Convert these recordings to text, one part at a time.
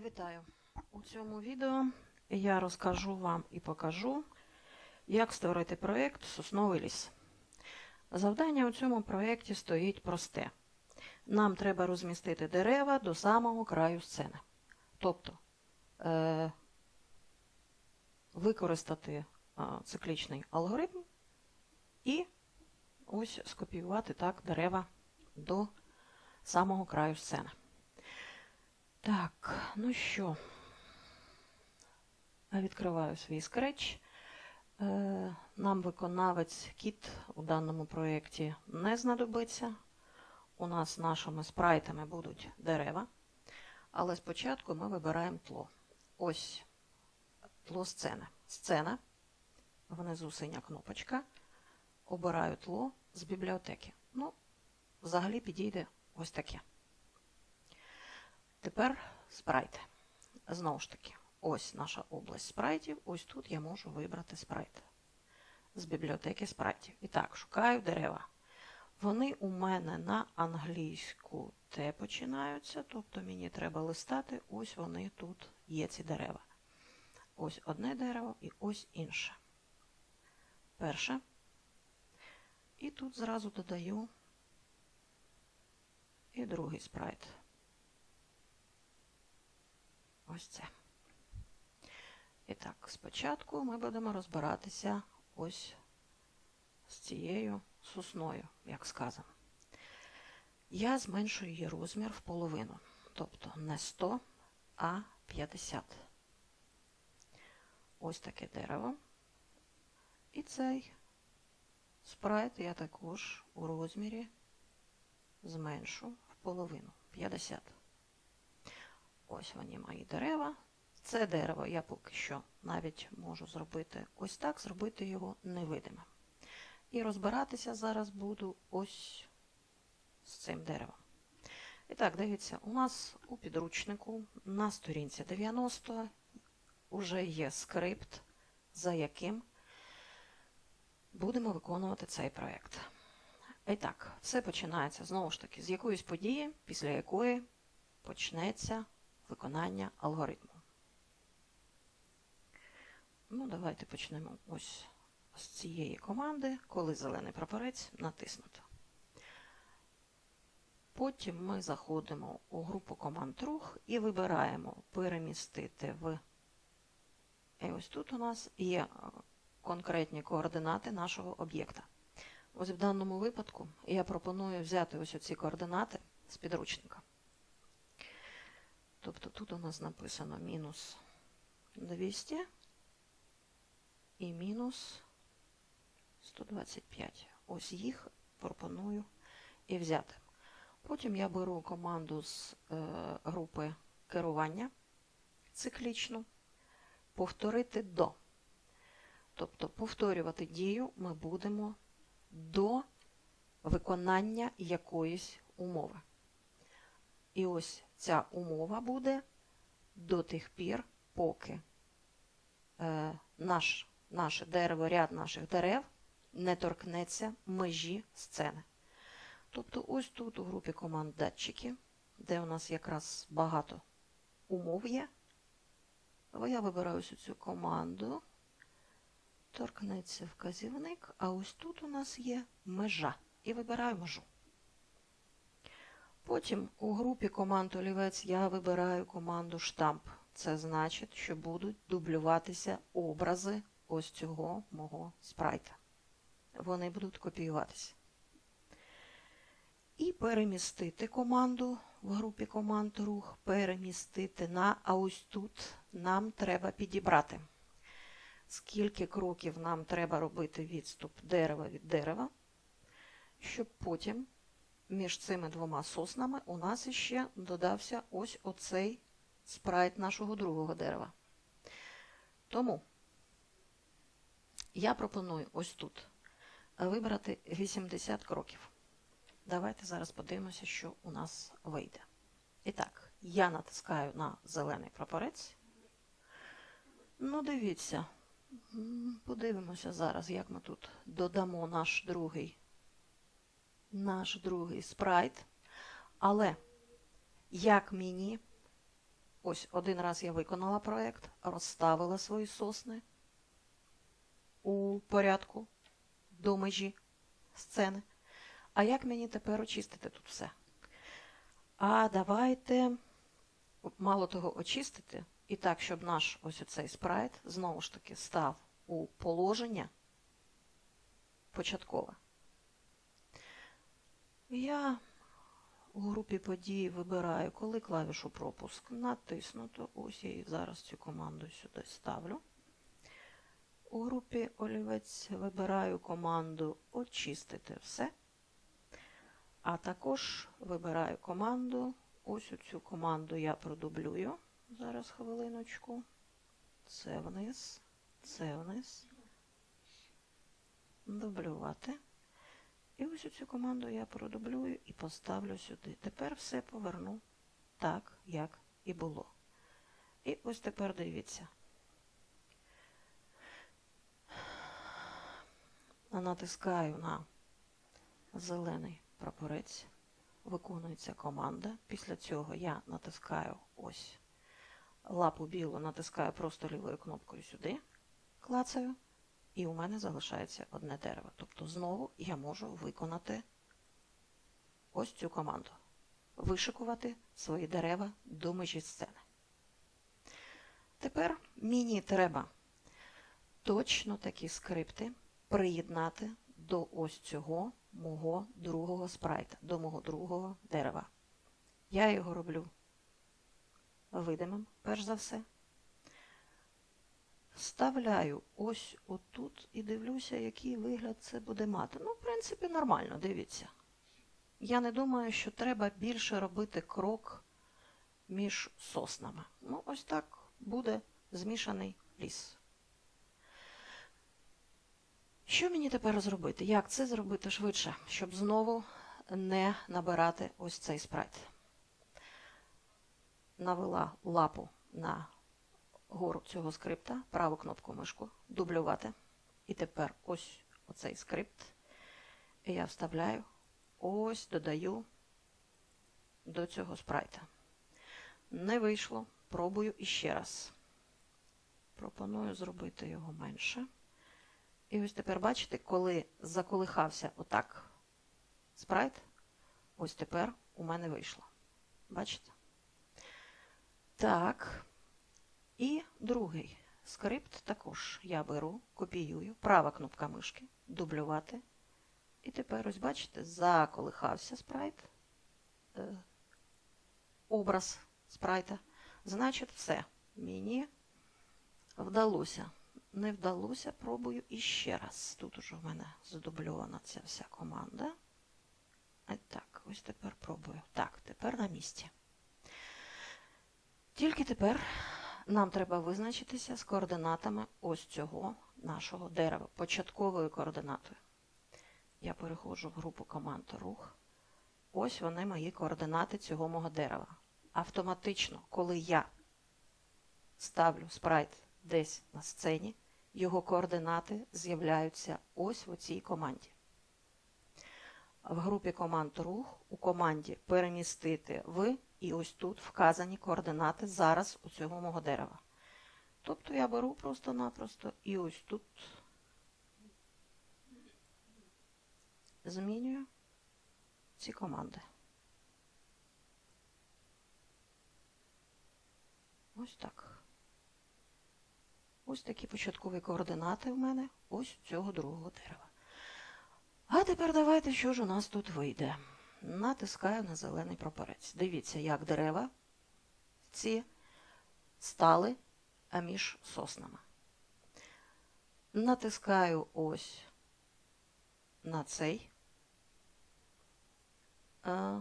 Вітаю! У цьому відео я розкажу вам і покажу, як створити проєкт Сосновий ліс. Завдання у цьому проєкті стоїть просте. Нам треба розмістити дерева до самого краю сцени. Тобто е- використати циклічний алгоритм і ось скопіювати так дерева до самого краю сцени. Так, ну що, відкриваю свій скреч. Е, Нам виконавець кіт у даному проєкті не знадобиться. У нас нашими спрайтами будуть дерева. Але спочатку ми вибираємо тло. Ось тло сцени. Сцена. Внизу синя кнопочка. Обираю тло з бібліотеки. Ну, взагалі підійде ось таке. Тепер спрайти. Знову ж таки, ось наша область спрайтів. Ось тут я можу вибрати спрайт з бібліотеки спрайтів. І так, шукаю дерева. Вони у мене на англійську Т починаються, тобто мені треба листати, ось вони тут є ці дерева. Ось одне дерево і ось інше. Перше. І тут зразу додаю і другий спрайт. Ось це. І так, спочатку ми будемо розбиратися ось з цією сосною, як сказано. Я зменшую її розмір в половину. Тобто не 100, а 50. Ось таке дерево. І цей спрайт я також у розмірі зменшу в половину 50. Ось вони мої дерева. Це дерево я поки що навіть можу зробити ось так, зробити його невидимим. І розбиратися зараз буду ось з цим деревом. І так, дивіться, у нас у підручнику на сторінці 90 вже є скрипт, за яким будемо виконувати цей проєкт. І так, все починається знову ж таки з якоїсь події, після якої почнеться виконання алгоритму. Ну, давайте почнемо ось з цієї команди, коли зелений прапорець натиснуто. Потім ми заходимо у групу команд рух і вибираємо перемістити в. І ось тут у нас є конкретні координати нашого об'єкта. Ось в даному випадку я пропоную взяти ось ці координати з підручника. Тобто тут у нас написано мінус 200 і мінус 125. Ось їх пропоную і взяти. Потім я беру команду з е, групи керування циклічну, повторити до. Тобто повторювати дію ми будемо до виконання якоїсь умови. І ось ця умова буде до тих пір, поки е, наш, наше дерево, ряд наших дерев не торкнеться межі сцени. Тобто ось тут у групі команд датчики, де у нас якраз багато умов є, я вибираю ось цю команду, торкнеться вказівник, а ось тут у нас є межа. І вибираю межу. Потім у групі команд олівець я вибираю команду штамп. Це значить, що будуть дублюватися образи ось цього мого спрайта. Вони будуть копіюватися. І перемістити команду в групі команд рух, перемістити на, а ось тут нам треба підібрати. Скільки кроків нам треба робити відступ дерева від дерева, щоб потім між цими двома соснами у нас іще додався ось оцей спрайт нашого другого дерева. Тому я пропоную ось тут вибрати 80 кроків. Давайте зараз подивимося, що у нас вийде. І так, я натискаю на зелений прапорець. Ну, дивіться, подивимося зараз, як ми тут додамо наш другий наш другий спрайт. Але як мені Ось один раз я виконала проєкт, розставила свої сосни у порядку до межі сцени. А як мені тепер очистити тут все? А давайте мало того очистити, і так, щоб наш ось оцей спрайт знову ж таки став у положення початкове. Я у групі подій вибираю, коли клавішу пропуск натиснуто. Ось я і зараз цю команду сюди ставлю. У групі олівець вибираю команду Очистити все. А також вибираю команду. Ось цю команду я продублюю. Зараз хвилиночку. Це вниз, це вниз. Дублювати. І ось цю команду я продублюю і поставлю сюди. Тепер все поверну так, як і було. І ось тепер дивіться. Натискаю на зелений прапорець, виконується команда. Після цього я натискаю ось лапу білу, натискаю просто лівою кнопкою сюди, клацаю, і у мене залишається одне дерево. Тобто знову я можу виконати ось цю команду. Вишикувати свої дерева до межі сцени. Тепер мені треба точно такі скрипти приєднати до ось цього мого другого спрайта, до мого другого дерева. Я його роблю видимим, перш за все. Вставляю ось отут і дивлюся, який вигляд це буде мати. Ну, в принципі, нормально, дивіться. Я не думаю, що треба більше робити крок між соснами. Ну, ось так буде змішаний ліс. Що мені тепер зробити? Як це зробити швидше, щоб знову не набирати ось цей спрайт? Навела лапу на гору цього скрипта, праву кнопку мишку, дублювати. І тепер ось оцей скрипт я вставляю, ось додаю до цього спрайта. Не вийшло, пробую іще раз. Пропоную зробити його менше. І ось тепер бачите, коли заколихався отак спрайт, ось тепер у мене вийшло. Бачите? Так. І другий скрипт також я беру, копіюю, права кнопка мишки, дублювати. І тепер, ось бачите, заколихався спрайт, е, образ спрайта. Значить, все. Мені вдалося. Не вдалося, пробую іще раз. Тут уже в мене задубльована ця вся команда. А так, ось тепер пробую. Так, тепер на місці. Тільки тепер нам треба визначитися з координатами ось цього нашого дерева, початковою координатою. Я переходжу в групу команд рух. Ось вони мої координати цього мого дерева. Автоматично, коли я ставлю спрайт десь на сцені, його координати з'являються ось в цій команді. В групі команд рух у команді перемістити в і ось тут вказані координати зараз у цього мого дерева. Тобто я беру просто-напросто і ось тут змінюю ці команди. Ось так. Ось такі початкові координати в мене ось цього другого дерева. А тепер давайте, що ж у нас тут вийде. Натискаю на зелений прапорець. Дивіться, як дерева ці стали між соснами. Натискаю ось на цей. А,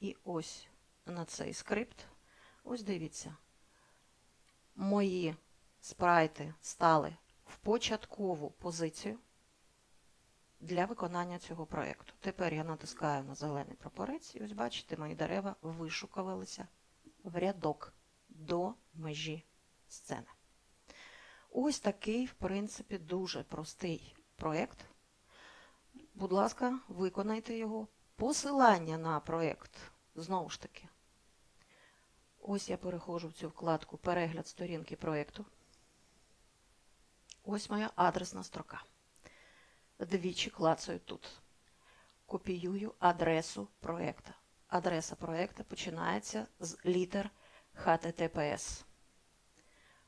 і ось на цей скрипт. Ось дивіться мої спрайти стали в початкову позицію для виконання цього проєкту. Тепер я натискаю на зелений прапорець, і ось бачите, мої дерева вишукувалися в рядок до межі сцени. Ось такий, в принципі, дуже простий проєкт. Будь ласка, виконайте його. Посилання на проєкт, знову ж таки, Ось я переходжу в цю вкладку Перегляд сторінки проєкту. Ось моя адресна строка. Двічі клацаю тут. Копіюю адресу проєкта. Адреса проєкта починається з літер HTTPS.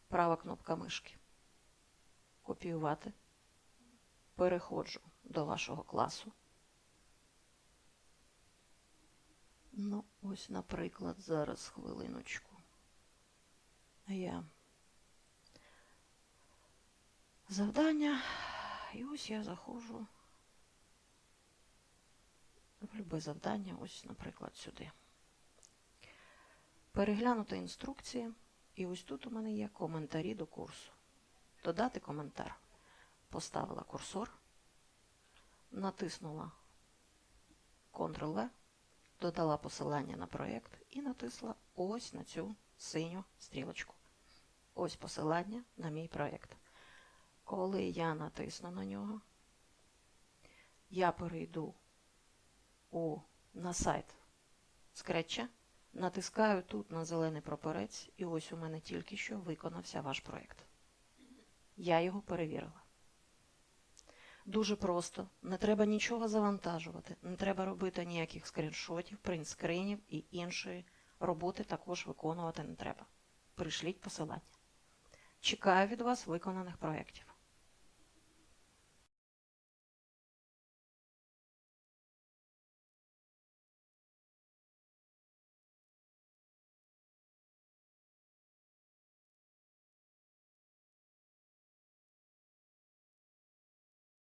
Права кнопка мишки. Копіювати. Переходжу до вашого класу. Ну, ось, наприклад, зараз хвилиночку. Я завдання. І ось я заходжу в любе завдання, ось, наприклад, сюди. Переглянути інструкції. І ось тут у мене є коментарі до курсу. Додати коментар. Поставила курсор, натиснула Ctrl-V, додала посилання на проєкт і натисла ось на цю синю стрілочку. Ось посилання на мій проєкт. Коли я натисну на нього, я перейду у, на сайт скретча, натискаю тут на зелений прапорець, і ось у мене тільки що виконався ваш проєкт. Я його перевірила. Дуже просто, не треба нічого завантажувати, не треба робити ніяких скріншотів, принтскринів і іншої роботи також виконувати не треба. Пришліть посилання. Чекаю від вас виконаних проєктів.